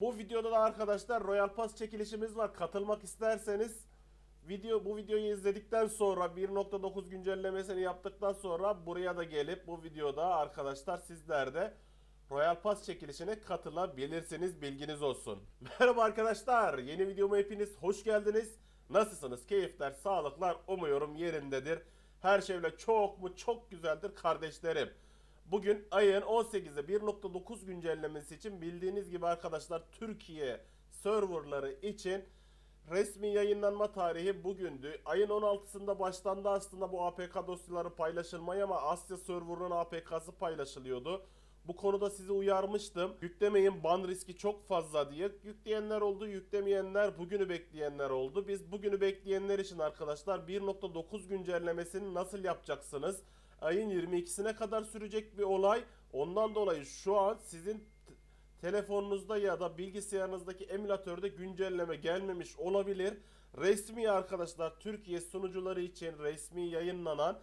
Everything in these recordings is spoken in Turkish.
Bu videoda da arkadaşlar Royal Pass çekilişimiz var. Katılmak isterseniz video bu videoyu izledikten sonra 1.9 güncellemesini yaptıktan sonra buraya da gelip bu videoda arkadaşlar sizler de Royal Pass çekilişine katılabilirsiniz. Bilginiz olsun. Merhaba arkadaşlar. Yeni videoma hepiniz hoş geldiniz. Nasılsınız? Keyifler, sağlıklar umuyorum yerindedir. Her şeyle çok mu çok güzeldir kardeşlerim. Bugün ayın 18'i 1.9 güncellemesi için bildiğiniz gibi arkadaşlar Türkiye serverları için resmi yayınlanma tarihi bugündü. Ayın 16'sında başlandı aslında bu APK dosyaları paylaşılmaya ama Asya serverının APK'sı paylaşılıyordu. Bu konuda sizi uyarmıştım. Yüklemeyin ban riski çok fazla diye. Yükleyenler oldu, yüklemeyenler bugünü bekleyenler oldu. Biz bugünü bekleyenler için arkadaşlar 1.9 güncellemesini nasıl yapacaksınız? Ayın 22'sine kadar sürecek bir olay. Ondan dolayı şu an sizin telefonunuzda ya da bilgisayarınızdaki emülatörde güncelleme gelmemiş olabilir. Resmi arkadaşlar Türkiye sunucuları için resmi yayınlanan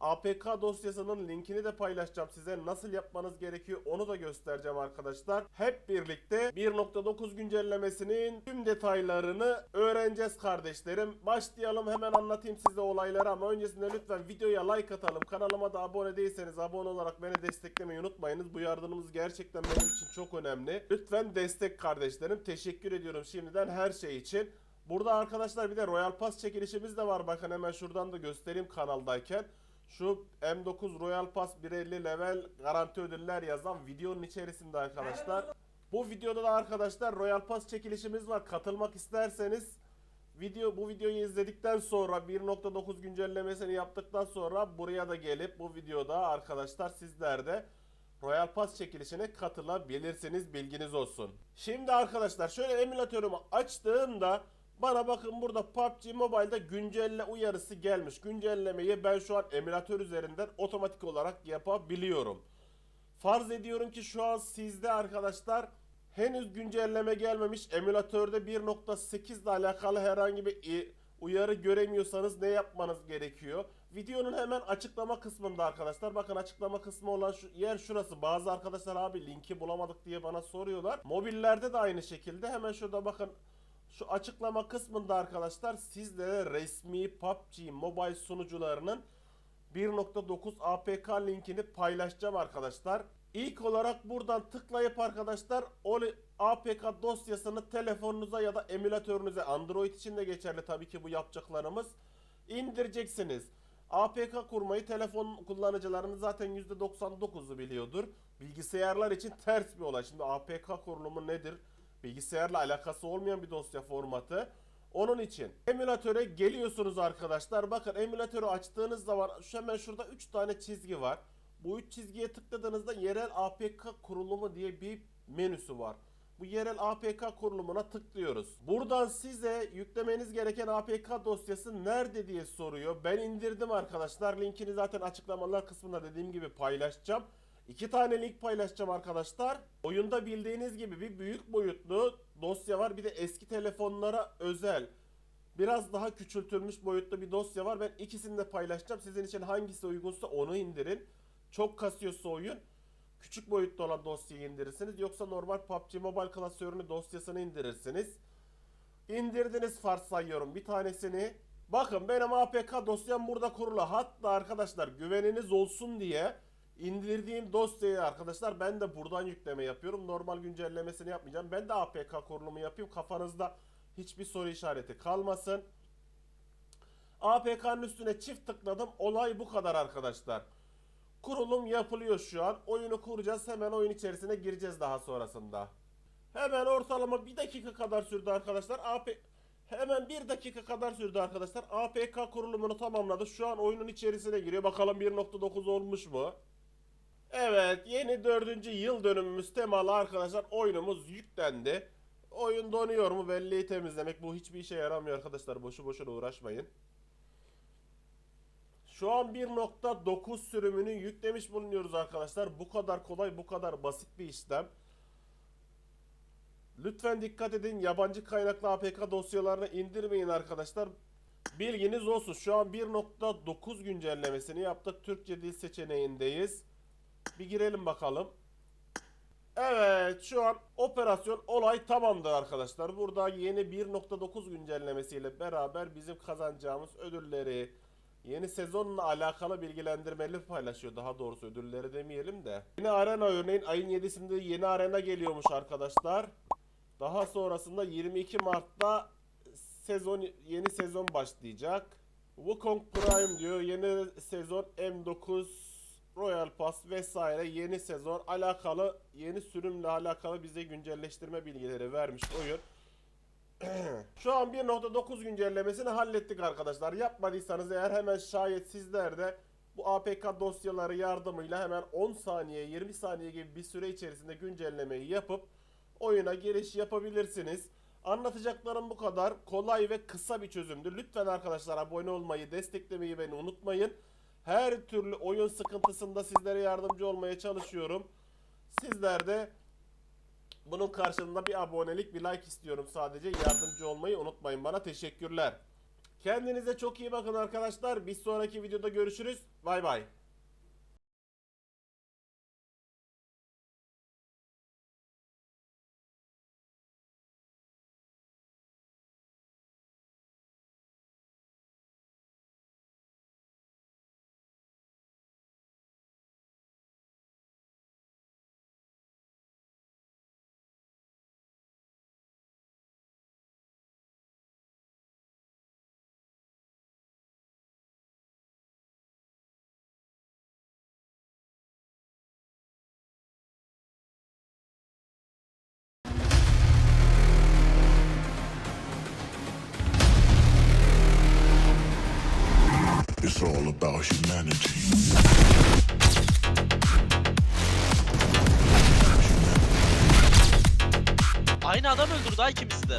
APK dosyasının linkini de paylaşacağım size. Nasıl yapmanız gerekiyor onu da göstereceğim arkadaşlar. Hep birlikte 1.9 güncellemesinin tüm detaylarını öğreneceğiz kardeşlerim. Başlayalım hemen anlatayım size olayları ama öncesinde lütfen videoya like atalım. Kanalıma da abone değilseniz abone olarak beni desteklemeyi unutmayınız. Bu yardımınız gerçekten benim için çok önemli. Lütfen destek kardeşlerim. Teşekkür ediyorum şimdiden her şey için. Burada arkadaşlar bir de Royal Pass çekilişimiz de var. Bakın hemen şuradan da göstereyim kanaldayken. Şu M9 Royal Pass 150 level garanti ödüller yazan videonun içerisinde arkadaşlar. Bu videoda da arkadaşlar Royal Pass çekilişimiz var. Katılmak isterseniz video bu videoyu izledikten sonra 1.9 güncellemesini yaptıktan sonra buraya da gelip bu videoda arkadaşlar sizler de Royal Pass çekilişine katılabilirsiniz bilginiz olsun. Şimdi arkadaşlar şöyle emülatörümü açtığımda bana bakın burada PUBG Mobile'da güncelle uyarısı gelmiş. Güncellemeyi ben şu an emülatör üzerinden otomatik olarak yapabiliyorum. Farz ediyorum ki şu an sizde arkadaşlar henüz güncelleme gelmemiş. Emülatörde 1.8 ile alakalı herhangi bir uyarı göremiyorsanız ne yapmanız gerekiyor? Videonun hemen açıklama kısmında arkadaşlar. Bakın açıklama kısmı olan şu yer şurası. Bazı arkadaşlar abi linki bulamadık diye bana soruyorlar. Mobillerde de aynı şekilde. Hemen şurada bakın şu açıklama kısmında arkadaşlar sizlere resmi PUBG Mobile sunucularının 1.9 APK linkini paylaşacağım arkadaşlar. İlk olarak buradan tıklayıp arkadaşlar o APK dosyasını telefonunuza ya da emülatörünüze Android için de geçerli tabii ki bu yapacaklarımız indireceksiniz. APK kurmayı telefon kullanıcılarının zaten %99'u biliyordur. Bilgisayarlar için ters bir olay. Şimdi APK kurulumu nedir? Bilgisayarla alakası olmayan bir dosya formatı. Onun için emülatöre geliyorsunuz arkadaşlar. Bakın emülatörü açtığınız zaman şu hemen şurada 3 tane çizgi var. Bu 3 çizgiye tıkladığınızda yerel APK kurulumu diye bir menüsü var. Bu yerel APK kurulumuna tıklıyoruz. Buradan size yüklemeniz gereken APK dosyası nerede diye soruyor. Ben indirdim arkadaşlar. Linkini zaten açıklamalar kısmında dediğim gibi paylaşacağım. İki tane link paylaşacağım arkadaşlar. Oyunda bildiğiniz gibi bir büyük boyutlu dosya var. Bir de eski telefonlara özel biraz daha küçültülmüş boyutlu bir dosya var. Ben ikisini de paylaşacağım. Sizin için hangisi uygunsa onu indirin. Çok kasıyorsa oyun küçük boyutlu olan dosyayı indirirsiniz. Yoksa normal PUBG Mobile klasörünü dosyasını indirirsiniz. İndirdiniz varsayıyorum bir tanesini. Bakın benim APK dosyam burada kurulu. Hatta arkadaşlar güveniniz olsun diye indirdiğim dosyayı arkadaşlar ben de buradan yükleme yapıyorum. Normal güncellemesini yapmayacağım. Ben de APK kurulumu yapayım. Kafanızda hiçbir soru işareti kalmasın. APK'nın üstüne çift tıkladım. Olay bu kadar arkadaşlar. Kurulum yapılıyor şu an. Oyunu kuracağız. Hemen oyun içerisine gireceğiz daha sonrasında. Hemen ortalama bir dakika kadar sürdü arkadaşlar. AP Hemen bir dakika kadar sürdü arkadaşlar. APK kurulumunu tamamladı. Şu an oyunun içerisine giriyor. Bakalım 1.9 olmuş mu? Evet yeni dördüncü yıl dönümümüz temalı arkadaşlar oyunumuz yüklendi. Oyun donuyor mu belleği temizlemek bu hiçbir işe yaramıyor arkadaşlar boşu boşuna uğraşmayın. Şu an 1.9 sürümünü yüklemiş bulunuyoruz arkadaşlar. Bu kadar kolay bu kadar basit bir işlem. Lütfen dikkat edin yabancı kaynaklı APK dosyalarını indirmeyin arkadaşlar. Bilginiz olsun şu an 1.9 güncellemesini yaptık. Türkçe dil seçeneğindeyiz. Bir girelim bakalım. Evet şu an operasyon olay tamamdır arkadaşlar. Burada yeni 1.9 güncellemesiyle beraber bizim kazanacağımız ödülleri, yeni sezonla alakalı bilgilendirmeleri paylaşıyor. Daha doğrusu ödülleri demeyelim de. Yeni arena örneğin ayın 7'sinde yeni arena geliyormuş arkadaşlar. Daha sonrasında 22 Mart'ta sezon yeni sezon başlayacak. Wukong Prime diyor yeni sezon M9 Royal Pass vesaire yeni sezon alakalı yeni sürümle alakalı bize güncelleştirme bilgileri vermiş oyun. Şu an 1.9 güncellemesini hallettik arkadaşlar. Yapmadıysanız eğer hemen şayet sizler de bu APK dosyaları yardımıyla hemen 10 saniye 20 saniye gibi bir süre içerisinde güncellemeyi yapıp oyuna giriş yapabilirsiniz. Anlatacaklarım bu kadar. Kolay ve kısa bir çözümdür. Lütfen arkadaşlar abone olmayı, desteklemeyi beni unutmayın. Her türlü oyun sıkıntısında sizlere yardımcı olmaya çalışıyorum. Sizler de bunun karşılığında bir abonelik, bir like istiyorum sadece. Yardımcı olmayı unutmayın bana. Teşekkürler. Kendinize çok iyi bakın arkadaşlar. Bir sonraki videoda görüşürüz. Bay bay. It's all about humanity. Aynı adam öldürdü ha ikimizi de.